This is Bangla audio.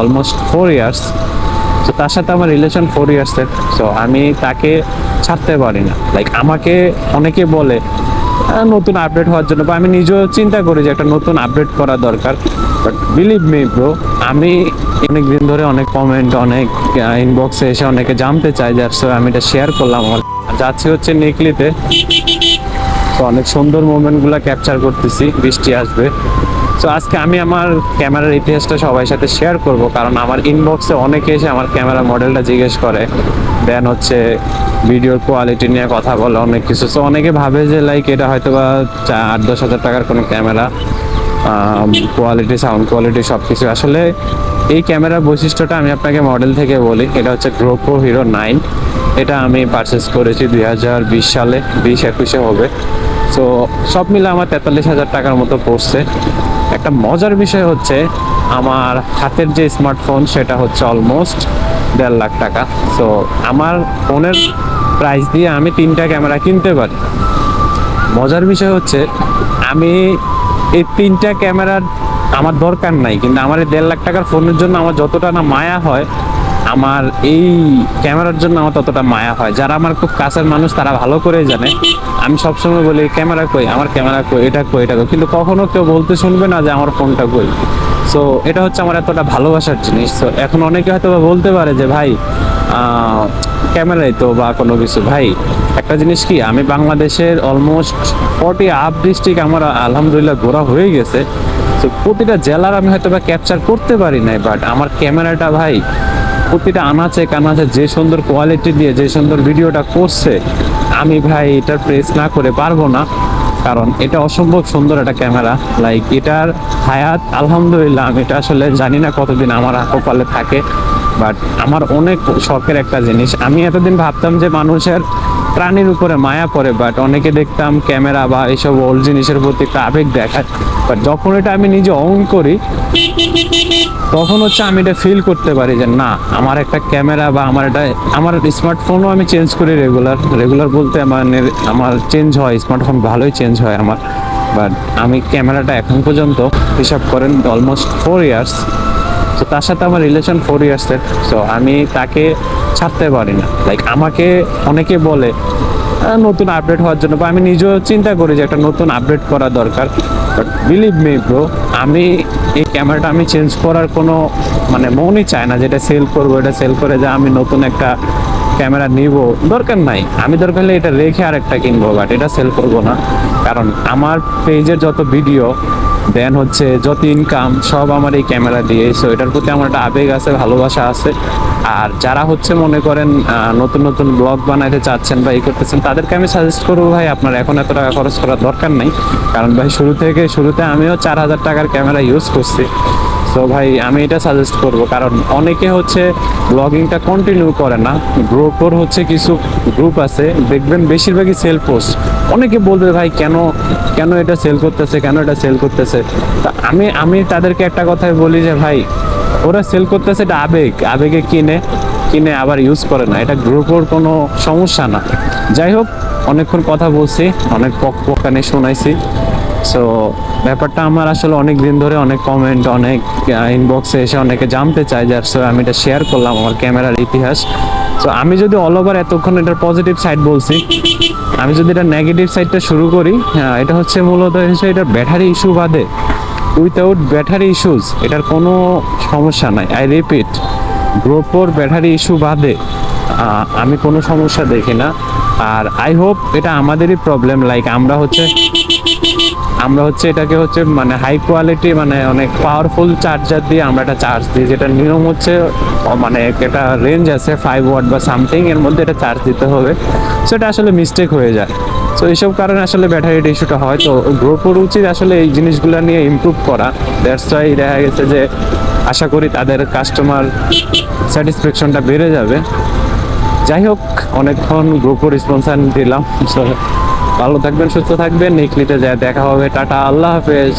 অলমোস্ট ফোর ইয়ার্স তো তার সাথে আমার রিলেশন ফোর ইয়ার্সের সো আমি তাকে ছাড়তে পারি না। লাইক আমাকে অনেকে বলে নতুন আপডেট হওয়ার জন্য। বা আমি নিজেও চিন্তা করি যে, একটা নতুন আপডেট করা দরকার। বাট বিলিভ মি ব্রো আমি অনেক দিন ধরে অনেক কমেন্ট অনেক ইনবক্সে এসে অনেকে জানতে চাই যার সো আমি এটা শেয়ার করলাম আমার। যাচ্ছি হচ্ছে নেকলিতে। তো অনেক সুন্দর মোমেন্টগুলো ক্যাপচার করতেছি। বৃষ্টি আসবে। তো আজকে আমি আমার ক্যামেরার ইতিহাসটা সবার সাথে শেয়ার করব, কারণ আমার ইনবক্সে অনেকে এসে আমার ক্যামেরা মডেলটা জিজ্ঞেস করে। দেন হচ্ছে ভিডিওর কোয়ালিটি নিয়ে কথা বলে অনেক কিছু। তো অনেকে ভাবে যে লাইক এটা হয়তো বা আট, দশ হাজার টাকার কোনো ক্যামেরা কোয়ালিটি সাউন্ড কোয়ালিটি সব কিছু আসলে এই ক্যামেরার বৈশিষ্ট্যটা আমি আপনাকে মডেল থেকে বলি, এটা হচ্ছে গ্রোপো হিরো নাইন এটা আমি পারচেস করেছি দুই হাজার বিশ সালে, বিশ একুশে হবে। সো সব মিলে আমার তেতাল্লিশ হাজার টাকার মতো পড়ছে। একটা মজার বিষয় হচ্ছে আমার হাতের যে স্মার্টফোন সেটা হচ্ছে অলমোস্ট দেড় লাখ টাকা। সো আমার ফোনের প্রাইস দিয়ে আমি তিনটা ক্যামেরা কিনতে পারি। মজার বিষয় হচ্ছে আমি এই তিনটা ক্যামেরার আমার দরকার নাই, কিন্তু আমার এই দেড় লাখ টাকার ফোনের জন্য আমার যতটা না মায়া হয় আমার এই ক্যামেরার জন্য আমার ততটা মায়া হয়। যারা আমার খুব কাছের মানুষ, তারা ভালো করে জানে। আমি সবসময় বলি, ক্যামেরা কই? আমার ক্যামেরা কই? এটা কই? এটা কই? কিন্তু কখনো কেউ বলতে শুনবে না যে আমার ফোনটা কই। সো এটা হচ্ছে আমার এতটা ভালোবাসার জিনিস। তো এখন অনেকে হয়তো বলতে পারে যে, ভাই ক্যামেরাই তো বা কোনো কিছু। ভাই, একটা জিনিস কি? আমি বাংলাদেশের অলমোস্ট ফর্টি আপ ডিস্ট্রিক্ট আমার আলহামদুলিল্লাহ ঘোরা হয়ে গেছে। তো প্রতিটা জেলার আমি হয়তো বা ক্যাপচার করতে পারি নাই বাট আমার ক্যামেরাটা, ভাই প্রতিটা আনাচে কানাচে যে সুন্দর কোয়ালিটি দিয়ে, যে সুন্দর ভিডিওটা করছে, আমি ভাই এটার প্রেস না করে পারব না। কারণ এটা অসম্ভব সুন্দর একটা ক্যামেরা লাইক এটার হায়াত, আলহামদুলিল্লাহ, আমি এটা আসলে জানি না কতদিন আমার কপালে থাকে। বাট আমার অনেক শখের একটা জিনিস। আমি এতদিন ভাবতাম যে মানুষের প্রাণীর উপরে মায়া পড়ে বাট অনেকে দেখতাম ক্যামেরা বা এইসব ওল্ড জিনিসের প্রতি একটা আবেগ দেখায়। বাট যখন এটা আমি নিজে অন করি, তখন হচ্ছে আমি এটা ফিল করতে পারি যে না, আমার একটা ক্যামেরা বা আমার এটা আমার স্মার্টফোনও আমি চেঞ্জ করি রেগুলার রেগুলার বলতে আমার আমার চেঞ্জ হয় স্মার্টফোন ভালোই চেঞ্জ হয় আমার। বাট আমি ক্যামেরাটা এখন পর্যন্ত হিসাব করেন অলমোস্ট ফোর ইয়ার্স তো তার সাথে আমার রিলেশন ফোর ইয়ার্সের সো আমি তাকে ছাড়তে পারি না। লাইক আমাকে অনেকে বলে নতুন আপডেট হওয়ার জন্য, বা আমি নিজেও চিন্তা করি যে একটা নতুন আপডেট করা দরকার। বাট বিলিভ মি ব্রো আমি এই ক্যামেরাটা আমি চেঞ্জ করার কোনো মানে মনই চায় না যেটা সেল করব, এটা সেল করে যে আমি নতুন একটা ক্যামেরা নিব। দরকার নাই। আমি দরকার হলে এটা রেখে আর একটা কিনবো বাট এটা সেল করব না। কারণ আমার পেজের যত ভিডিও দেন হচ্ছে যত ইনকাম সব আমার এই ক্যামেরা দিয়ে সো এটার প্রতি আমার একটা আবেগ আছে, ভালোবাসা আছে। আর যারা হচ্ছে মনে করেন নতুন নতুন ব্লগ বানাইতে চাচ্ছেন বা এই করতেছেন, তাদেরকে আমি সাজেস্ট করব, ভাই, আপনার এখন এত টাকা খরচ করার দরকার নেই। কারণ ভাই, শুরু থেকে, শুরুতে আমিও চার হাজার টাকার ক্যামেরা ইউজ করছি। তো ভাই, আমি এটা সাজেস্ট করব। কারণ অনেকে হচ্ছে ব্লগিংটা কন্টিনিউ করে না। গ্রুপর হচ্ছে কিছু গ্রুপ আছে। দেখবেন বেশিরভাগই সেল পোস্ট অনেকে বলবে, ভাই, কেন কেন এটা সেল করতেছে? কেন এটা সেল করতেছে? তা আমি আমি তাদেরকে একটা কথাই বলি যে, ভাই, ওরা সেল করতেছে এটা আবেগ। আবেগে কিনে কিনে আবার ইউজ করে না। এটা গ্রুপের কোনো সমস্যা না। যাই হোক, অনেকক্ষণ কথা বলছি, অনেক পক পকানি শোনাইছি। সো ব্যাপারটা আমার আসলে অনেক দিন ধরে অনেক কমেন্ট অনেক ইনবক্সে এসে অনেকে জানতে চায় যার সো আমি এটা শেয়ার করলাম আমার ক্যামেরার ইতিহাস। সো আমি যদি অল ওভার এতক্ষণ এটার পজিটিভ সাইড বলছি আমি যদি এটা নেগেটিভ সাইডটা শুরু করি হ্যাঁ, এটা হচ্ছে মূলত হচ্ছে এটার ব্যাটারি ইস্যু বাদে। উইথাউট ব্যাটারি ইস্যুস এটার কোনো সমস্যা নাই। আই রিপিট গ্রোপোর ব্যাটারি ইস্যু বাদে আমি কোনো সমস্যা দেখি না। আর আই হোপ এটা আমাদেরই প্রবলেম লাইক আমরা হচ্ছে আমরা হচ্ছে এটাকে হচ্ছে মানে হাই কোয়ালিটি মানে অনেক পাওয়ারফুল চার্জার দিয়ে আমরা এটা চার্জ দিই। যেটা নিয়ম হচ্ছে মানে একটা রেঞ্জ আছে ফাইভ ওয়াট বা সামথিং এর মধ্যে এটা চার্জ দিতে হবে। সো এটা আসলে মিস্টেক হয়ে যায়। তো এইসব কারণে আসলে ব্যাটারির ইস্যুটা হয়। তো গ্রোপোর উচিত আসলে এই জিনিসগুলো নিয়ে ইমপ্রুভ করা। দ্যাটস ওয়াই দেখা গেছে যে আশা করি তাদের কাস্টমার স্যাটিসফ্যাকশনটা বেড়ে যাবে। যাই হোক, অনেকক্ষণ গ্রুপও রেসপন্সান দিলাম। ভালো থাকবেন সুস্থ থাকবেন। নিকলিতে যায় দেখা হবে। টাটা আল্লাহ হাফেজ।